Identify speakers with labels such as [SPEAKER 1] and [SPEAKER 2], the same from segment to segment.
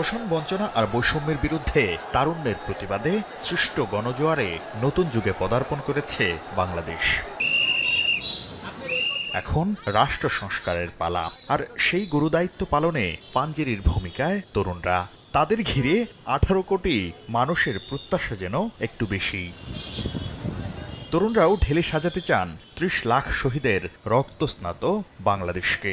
[SPEAKER 1] শোষণ বঞ্চনা আর বৈষম্যের বিরুদ্ধে তারুণ্যের প্রতিবাদে সৃষ্ট গণজোয়ারে নতুন যুগে পদার্পণ করেছে বাংলাদেশ। এখন রাষ্ট্র সংস্কারের পালা আর সেই গুরুদায়িত্ব পালনে পাঞ্জেরির ভূমিকায় তরুণরা। তাদের ঘিরে আঠারো কোটি মানুষের প্রত্যাশা যেন একটু বেশি। তরুণরাও ঢেলে সাজাতে চান ত্রিশ লাখ শহীদের রক্তস্নাত বাংলাদেশকে।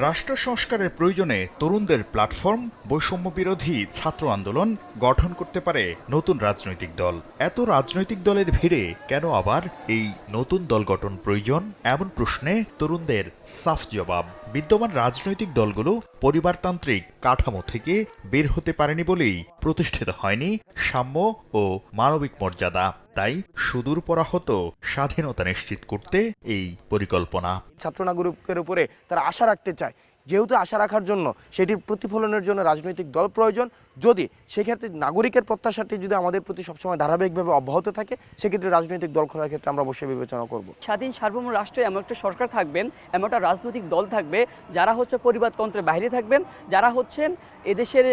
[SPEAKER 1] রাষ্ট্র সংস্কারের প্রয়োজনে তরুণদের প্ল্যাটফর্ম বৈষম্য বিরোধী ছাত্র আন্দোলন গঠন করতে পারে নতুন রাজনৈতিক দল। এত রাজনৈতিক দলের ভিড়ে কেন আবার এই নতুন দল গঠন প্রয়োজন? এমন প্রশ্নে তরুণদের সাফ জবাব। বিদ্যমান রাজনৈতিক দলগুলো পরিবারতান্ত্রিক কাঠামো থেকে বের হতে পারেনি বলেই প্রতিষ্ঠিত হয়নি সাম্য ও মানবিক মর্যাদা। তাই সুদূর পরাহত স্বাধীনতা নিশ্চিত করতে এই পরিকল্পনা।
[SPEAKER 2] ছাত্র নাগরিকের উপরে তারা আশা রাখতে চায়। যেহেতু আশা রাখার জন্য সেটির প্রতিফলনের জন্য রাজনৈতিক দল প্রয়োজন যদি সেক্ষেত্রে নাগরিকের প্রত্যাশাটি যদি আমাদের প্রতি সবসময় ধারাবাহিকভাবে অব্যাহত থাকে সেক্ষেত্রে রাজনৈতিক দল করার ক্ষেত্রে আমরা অবশ্যই বিবেচনা করব।
[SPEAKER 3] স্বাধীন সার্বভৌম রাষ্ট্রে এমন একটা সরকার থাকবেন এমন একটা রাজনৈতিক দল থাকবে যারা হচ্ছে পরিবারতন্ত্রের বাইরে থাকবেন যারা হচ্ছে এদেশের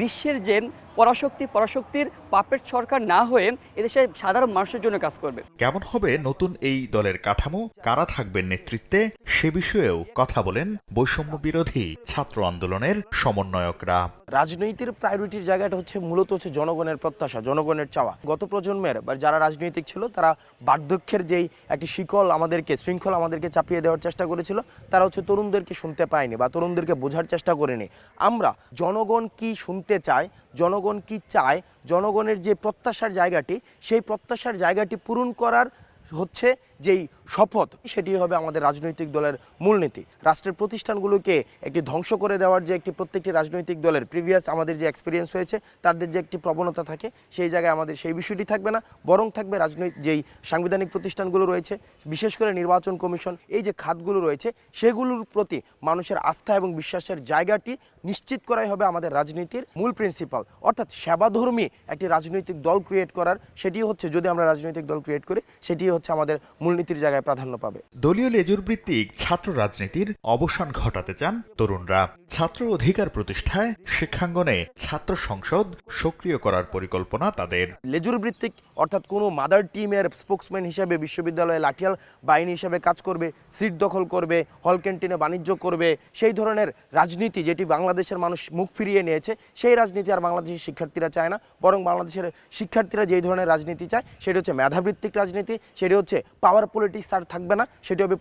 [SPEAKER 3] বিশ্বের যে পরাশক্তি পরাশক্তির পাপেট সরকার না হয়ে এদেশের সাধারণ মানুষের জন্য কাজ করবে।
[SPEAKER 1] কেমন হবে নতুন এই দলের কাঠামো? কারা থাকবেন নেতৃত্বে? সে বিষয়েও কথা বলেন বৈষম্য বিরোধী ছাত্র আন্দোলনের সমন্বয়করা।
[SPEAKER 2] রাজনীতির প্রায়োরিটির জায়গাটা হচ্ছে মূলত হচ্ছে জনগণের প্রত্যাশা, জনগণের চাওয়া। গত প্রজন্মের বা যারা রাজনৈতিক ছিল, তারা বার্ধক্যের যেই একটি শিকল আমাদেরকে, শৃঙ্খল আমাদেরকে চাপিয়ে দেওয়ার চেষ্টা করেছিল, তারা হচ্ছে তরুণদেরকে শুনতে পায়নি বা তরুণদেরকে বোঝার চেষ্টা করেনি। আমরা জনগণ কি শুনতে চায়, জনগণ কি চায়, জনগণের যে প্রত্যাশার জায়গাটি, সেই প্রত্যাশার জায়গাটি পূরণ করার হচ্ছে যেই শপথ সেটি হবে আমাদের রাজনৈতিক দলের মূলনীতি। রাষ্ট্রের প্রতিষ্ঠানগুলোকে একটি ধ্বংস করে দেওয়ার যে একটি প্রত্যেকটি রাজনৈতিক দলের প্রিভিয়াস আমাদের যে এক্সপিরিয়েন্স হয়েছে, তাদের যে একটি প্রবণতা থাকে, সেই জায়গায় আমাদের সেই বিষয়টি থাকবে না। বরং থাকবে রাজনৈতিক যেই সাংবিধানিক প্রতিষ্ঠানগুলো রয়েছে, বিশেষ করে নির্বাচন কমিশন, এই যে খাতগুলো রয়েছে, সেগুলোর প্রতি মানুষের আস্থা এবং বিশ্বাসের জায়গাটি নিশ্চিত করাই হবে আমাদের রাজনীতির মূল প্রিন্সিপাল অর্থাৎ সেবাধর্মী একটি রাজনৈতিক দল ক্রিয়েট করার সেটি হচ্ছে, যদি আমরা রাজনৈতিক দল ক্রিয়েট করি সেটি হচ্ছে আমাদের মূলনীতির জায়গায় প্রাধান্য পাবে।
[SPEAKER 1] দলীয় লেজুর ভিত্তিক ছাত্র রাজনীতির অবসান ঘটাতে চান তরুণরা। ছাত্র অধিকার প্রতিষ্ঠায় শিক্ষাঙ্গনে ছাত্র সংসদ সক্রিয় করার পরিকল্পনা তাদের।
[SPEAKER 2] লেজুর ভিত্তিক অর্থাৎ কোনো মাদার টিমের স্পোক্সম্যান হিসেবে বিশ্ববিদ্যালয়ে লাঠিয়াল বাহিনী হিসেবে কাজ করবে সিট দখল করবে হল ক্যান্টিনে বাণিজ্য করবে সেই ধরনের রাজনীতি যেটি বাংলাদেশের মানুষ মুখ ফিরিয়ে নিয়েছে সেই রাজনীতি আর বাংলাদেশের শিক্ষার্থীরা চায় না। বরং বাংলাদেশের শিক্ষার্থীরা যেই ধরনের রাজনীতি চায় সেটি হচ্ছে মেধাভিত্তিক রাজনীতি সেটি হচ্ছে পাওয়ার পলিটিক্স আর থাকবে না সেটি হবে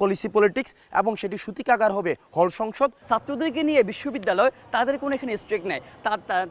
[SPEAKER 2] পলিসি পলিটিক্স এবং সেটি সুতিকাগার হবে হল সংসদ।
[SPEAKER 3] ছাত্রদেরকে নিয়ে বিশ্ববিদ্যালয় তাদের কোনো এখানে স্ট্রেক নেই।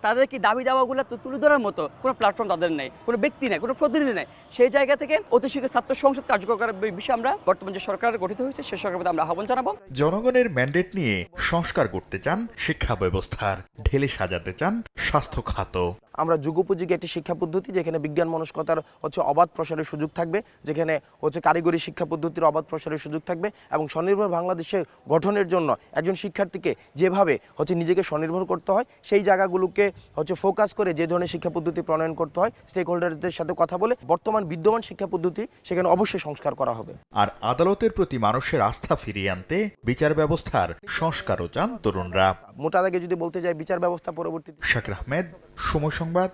[SPEAKER 3] তাদের কি দাবি দাওয়াগুলো তো তুলে ধরার মতো কোনো প্ল্যাটফর্ম তাদের নেই কোনো ব্যক্তি নেই কোনো প্রতিনিধি নেই। সেই জায়গা থেকে অতি শীঘ্র ছাত্র সংসদ কার্যকর করার বিষয়ে আমরা বর্তমান যে সরকার গঠিত হয়েছে সে সরকারের প্রতি আমরা আহ্বান জানাব।
[SPEAKER 1] জনগণের ম্যান্ডেট নিয়ে সংস্কার করতে চান শিক্ষা ব্যবস্থার ঢেলে সাজাতে চান স্বাস্থ্য খাত।
[SPEAKER 2] আমরা যুগোপযোগী একটি শিক্ষা পদ্ধতি যেখানে বিজ্ঞান মনস্কতার হচ্ছে অবাধ প্রসারের সুযোগ থাকবে, যেখানে হচ্ছে কারিগরি শিক্ষা পদ্ধতির অবাধ প্রসারের সুযোগ থাকবে এবং স্বনির্ভর বাংলাদেশে গঠনের জন্য একজন শিক্ষার্থীকে যেভাবে হচ্ছে নিজেকে স্বনির্ভর করতে হয়, সেই জায়গাগুলোকে হচ্ছে ফোকাস করে যে ধরনের শিক্ষা পদ্ধতি প্রণয়ন করতে হয় স্টেক হোল্ডারদের সাথে কথা বলে বর্তমান বিদ্যমান শিক্ষা পদ্ধতি সেখানে অবশ্যই সংস্কার করা হবে।
[SPEAKER 1] আর আদালতের প্রতি মানুষের আস্থা ফিরিয়ে আনতে বিচার ব্যবস্থার সংস্কারও চান তরুণরা।
[SPEAKER 2] মোটা দাগে যদি বলতে যাই বিচার ব্যবস্থা পরবর্তী
[SPEAKER 1] শাকির আহমেদ সময় সংবাদ